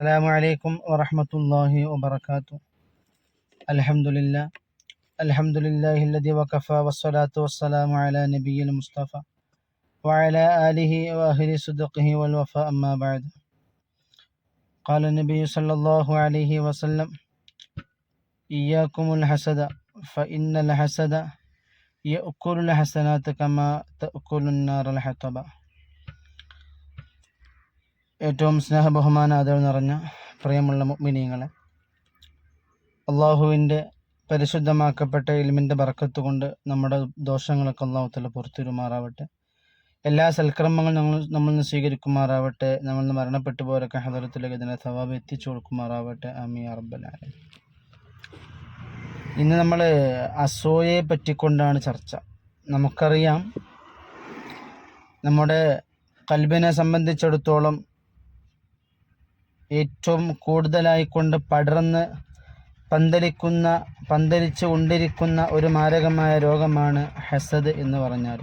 السلام عليكم ورحمة الله وبركاته. الحمد لله. الحمد لله الذي وكفى والصلاة والسلام على نبي المصطفى وعلى آله وأهل صدقه والوفاء أما بعد. قال النبي صلى الله عليه وسلم إياكم الحسد فإن الحسد يأكل الحسنات كما تأكل النار الحطب. ഏറ്റവും സ്നേഹബഹുമാന ആദരവ് നിറഞ്ഞ പ്രിയമുള്ള മുഗ്മിനീങ്ങളെ അള്ളാഹുവിന്റെ പരിശുദ്ധമാക്കപ്പെട്ട ഇൽമിന്റെ ബറക്കത്ത് കൊണ്ട് നമ്മുടെ ദോഷങ്ങളൊക്കെ അള്ളാഹുത്തല പുറത്തുരുമാറാവട്ടെ എല്ലാ സൽക്രമങ്ങളും ഞങ്ങൾ നമ്മൾ നിന്ന് സ്വീകരിക്കുമാറാവട്ടെ. നമ്മൾ നിന്ന് മരണപ്പെട്ടു പോരൊക്കെ ഹദറത്തിലേക്ക് ഇതിനെ സവാബ് എത്തിച്ചു കൊടുക്കുമാറാവട്ടെ. അമി അറബലായ ഇന്ന് നമ്മൾ അസൂയയെ പറ്റിക്കൊണ്ടാണ് ചർച്ച. നമുക്കറിയാം നമ്മുടെ കൽബിനെ സംബന്ധിച്ചിടത്തോളം ഏറ്റവും കൂടുതലായിക്കൊണ്ട് പടർന്ന് പന്തലിക്കുന്ന പന്തലിച്ചു കൊണ്ടിരിക്കുന്ന ഒരു മാരകമായ രോഗമാണ് ഹസദ് എന്ന് പറഞ്ഞാൽ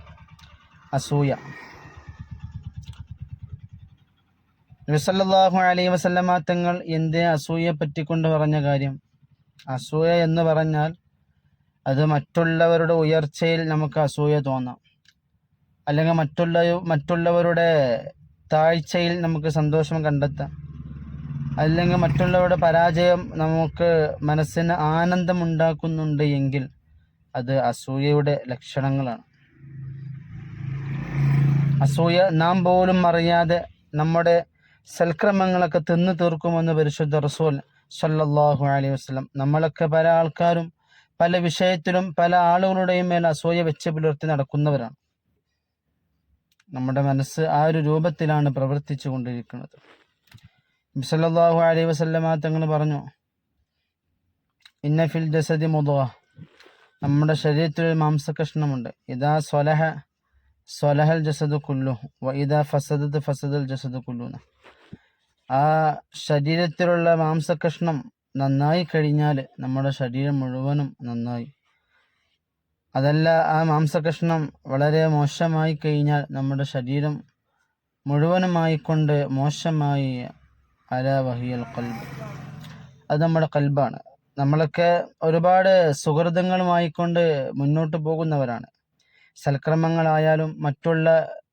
അസൂയ. നബിസല്ലാഹു അലൈ വസല്ലമ തങ്ങൾ എന്തേ അസൂയയെ പറ്റിക്കൊണ്ട് പറഞ്ഞ കാര്യം? അസൂയ എന്ന് പറഞ്ഞാൽ അത് മറ്റുള്ളവരുടെ ഉയർച്ചയിൽ നമുക്ക് അസൂയ തോന്നാം. അല്ലെങ്കിൽ മറ്റുള്ള മറ്റുള്ളവരുടെ താഴ്ചയിൽ നമുക്ക് സന്തോഷം കണ്ടെത്താം. അല്ലെങ്കിൽ മറ്റുള്ളവരുടെ പരാജയം നമുക്ക് മനസ്സിന് ആനന്ദമുണ്ടാക്കുന്നുണ്ട് എങ്കിൽ അത് അസൂയയുടെ ലക്ഷണങ്ങളാണ്. അസൂയ നാം പോലും അറിയാതെ നമ്മുടെ സൽക്രമങ്ങളൊക്കെ തിന്നു തീർക്കുമെന്ന് പരിശുദ്ധ റസൂൽ സല്ലാഹു അലൈഹി വസ്ലം നമ്മളൊക്കെ പല ആൾക്കാരും പല വിഷയത്തിലും പല ആളുകളുടെയും മേൽ അസൂയ വെച്ച് പുലർത്തി നടക്കുന്നവരാണ്. നമ്മുടെ മനസ്സ് ആ ഒരു രൂപത്തിലാണ് പ്രവർത്തിച്ചു കൊണ്ടിരിക്കുന്നത്. സല്ലല്ലാഹു അലൈഹി വസല്ലമ തങ്ങൾ പറഞ്ഞു ഇന്ന ഫിൽ ജസദി മുദുവ നമ്മുടെ ശരീരത്തിൽ ഒരു മാംസകഷ്ണമുണ്ട്. ഇതാ സ്വലഹ സ്വലഹൽ ജസദ് കുല്ലു ഇതാ ഫസദത്ത് ഫസദൽ ജസദ് കുല്ലു ആ ശരീരത്തിലുള്ള മാംസകഷ്ണം നന്നായി കഴിഞ്ഞാൽ നമ്മുടെ ശരീരം മുഴുവനും നന്നായി. അതല്ല ആ മാംസകഷ്ണം വളരെ മോശമായി കഴിഞ്ഞാൽ നമ്മുടെ ശരീരം മുഴുവനുമായിക്കൊണ്ട് മോശമായി അല കൽബ് അത് നമ്മുടെ കൽബാണ് നമ്മളൊക്കെ ഒരുപാട് സുഹൃതങ്ങളുമായിക്കൊണ്ട് മുന്നോട്ട് പോകുന്നവരാണ്. സൽക്രമങ്ങളായാലും മറ്റുള്ള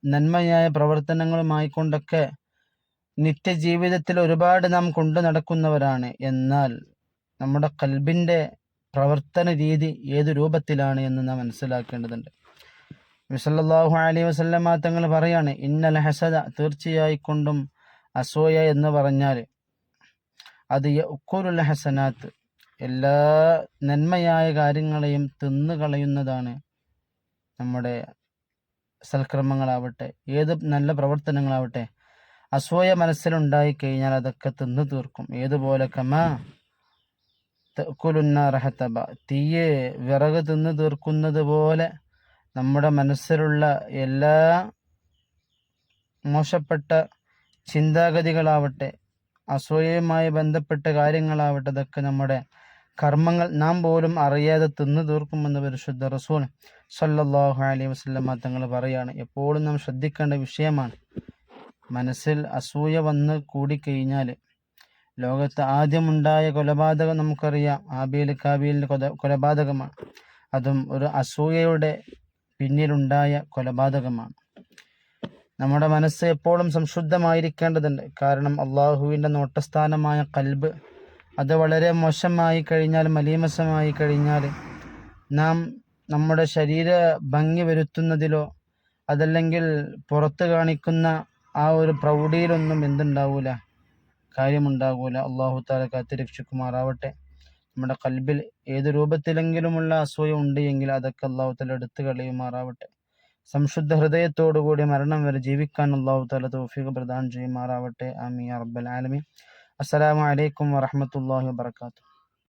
നന്മയായ പ്രവർത്തനങ്ങളുമായിക്കൊണ്ടൊക്കെ നിത്യജീവിതത്തിൽ ഒരുപാട് നാം കൊണ്ടു നടക്കുന്നവരാണ്. എന്നാൽ നമ്മുടെ കൽബിന്റെ പ്രവർത്തന രീതി ഏത് രൂപത്തിലാണ് എന്ന് നാം മനസ്സിലാക്കേണ്ടതുണ്ട്. വിസല്ലാഹു അലൈഹി വസല്ലമ തങ്ങൾ പറയാണ് ഇന്നൽ ഹസദ തീർച്ചയായിക്കൊണ്ടും അസൂയ എന്ന് പറഞ്ഞാൽ അത് ഉക്കൂരുള്ള ഹസനാത്ത് എല്ലാ നന്മയായ കാര്യങ്ങളെയും തിന്നു കളയുന്നതാണ് നമ്മുടെ സൽക്രമങ്ങളാവട്ടെ ഏത് നല്ല പ്രവർത്തനങ്ങളാവട്ടെ. അസൂയ മനസ്സിലുണ്ടായി കഴിഞ്ഞാൽ അതൊക്കെ തിന്നു തീർക്കും. ഏതുപോലെ കമാ തെക്കുലുന്ന റഹത്തബ തീയെ വിറക് തിന്നു തീർക്കുന്നത് പോലെ നമ്മുടെ മനസ്സിലുള്ള എല്ലാ മോശപ്പെട്ട ചിന്താഗതികളാവട്ടെ അസൂയയുമായി ബന്ധപ്പെട്ട കാര്യങ്ങളാവട്ടെ അതൊക്കെ നമ്മുടെ കർമ്മങ്ങൾ നാം പോലും അറിയാതെ തിന്നു തീർക്കുമെന്ന് പരിശുദ്ധ റസൂൽ സല്ലാഹു അലൈഹി വസ്ലമ തങ്ങൾ പറയാണ്. എപ്പോഴും നാം ശ്രദ്ധിക്കേണ്ട വിഷയമാണ് മനസ്സിൽ അസൂയ വന്ന് കൂടിക്കഴിഞ്ഞാൽ ലോകത്ത് ആദ്യമുണ്ടായ കൊലപാതകം നമുക്കറിയാം. ആബിയിൽ കാബിയലിന്റെ കൊല കൊലപാതകമാണ്. അതും ഒരു അസൂയയുടെ പിന്നിലുണ്ടായ കൊലപാതകമാണ്. നമ്മുടെ മനസ്സ് എപ്പോഴും സംശുദ്ധമായിരിക്കേണ്ടതുണ്ട്. കാരണം അള്ളാഹുവിന്റെ നോട്ടസ്ഥാനമായ കൽബ് അത് വളരെ മോശമായി കഴിഞ്ഞാൽ മലീമസമായി കഴിഞ്ഞാൽ നാം നമ്മുടെ ശരീര ഭംഗി വരുത്തുന്നതിലോ അതല്ലെങ്കിൽ പുറത്ത് കാണിക്കുന്ന ആ ഒരു പ്രൗഢിയിലൊന്നും എന്തുണ്ടാവൂല. കാര്യമുണ്ടാകൂല അള്ളാഹു താല കാത്തിരക്ഷിക്കുമാറാവട്ടെ നമ്മുടെ കൽബിൽ ഏത് രൂപത്തിലെങ്കിലുമുള്ള അസൂയ ഉണ്ട് എങ്കിൽ അതൊക്കെ അള്ളാഹു താല എടുത്തു കളയുമാറാവട്ടെ. സംശുദ്ധ ഹൃദയത്തോടുകൂടി മരണം വരെ ജീവിക്കാൻ അള്ളാഹു തല തൗഫീഖ് പ്രദാനം ചെയ്യുമാറാവട്ടെ. ആമി അറബൽ ആലമി അസ്സലാമു അലൈക്കും വറഹമത്തല്ലാഹി വാബർക്കാത്തു